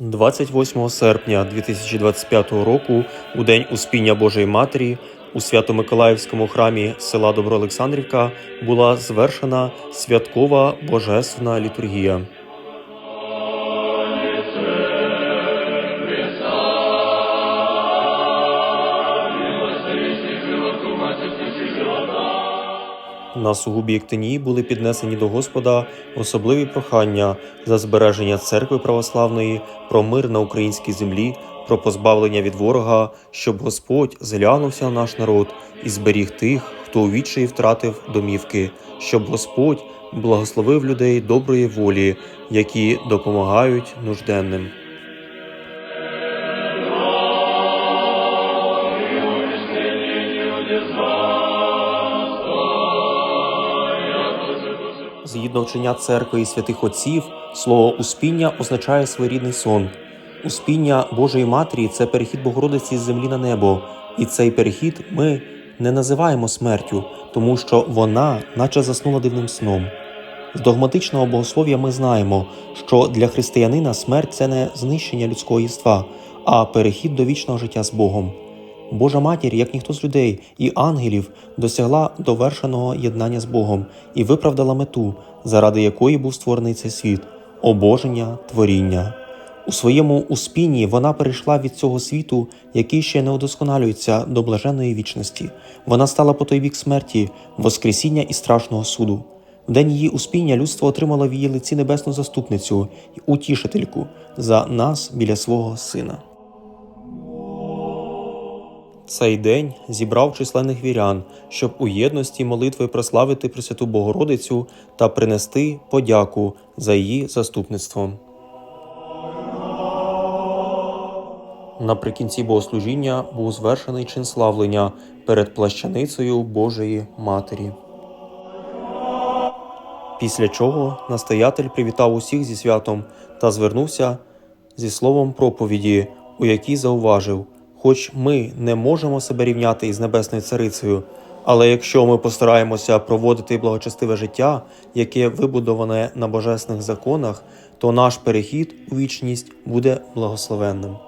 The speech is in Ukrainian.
28 серпня 2025 року, у день Успіння Божої Матері, у Свято-Миколаївському храмі села Доброолександрівка була звершена святкова божественна літургія. На сугубі Ектинії були піднесені до Господа особливі прохання за збереження церкви православної, про мир на українській землі, про позбавлення від ворога, щоб Господь зглянувся на наш народ і зберіг тих, хто у відчаї втратив домівки, щоб Господь благословив людей доброї волі, які допомагають нужденним. Згідно вчення церкви і святих отців, слово успіння означає своєрідний сон. Успіння Божої Матері це перехід Богородиці з землі на небо, і цей перехід ми не називаємо смертю, тому що вона, наче заснула дивним сном. З догматичного богослов'я ми знаємо, що для християнина смерть це не знищення людського єства, а перехід до вічного життя з Богом. Божа матір, як ніхто з людей і ангелів, досягла довершеного єднання з Богом і виправдала мету, заради якої був створений цей світ обоження творіння. У своєму успінні вона перейшла від цього світу, який ще не удосконалюється до блаженної вічності. Вона стала по той бік смерті, воскресіння і страшного суду. В день її успіння людство отримало в її лиці небесну заступницю і утішительку за нас біля свого сина. Цей день зібрав численних вірян, щоб у єдності молитви прославити Пресвяту Богородицю та принести подяку за її заступництво. Наприкінці богослужіння був звершений чин славлення перед плащаницею Божої Матері. Після чого настоятель привітав усіх зі святом та звернувся зі словом проповіді, у якій зауважив: хоч ми не можемо себе рівняти із небесною царицею, але якщо ми постараємося проводити благочестиве життя, яке вибудоване на божественних законах, то наш перехід у вічність буде благословенним.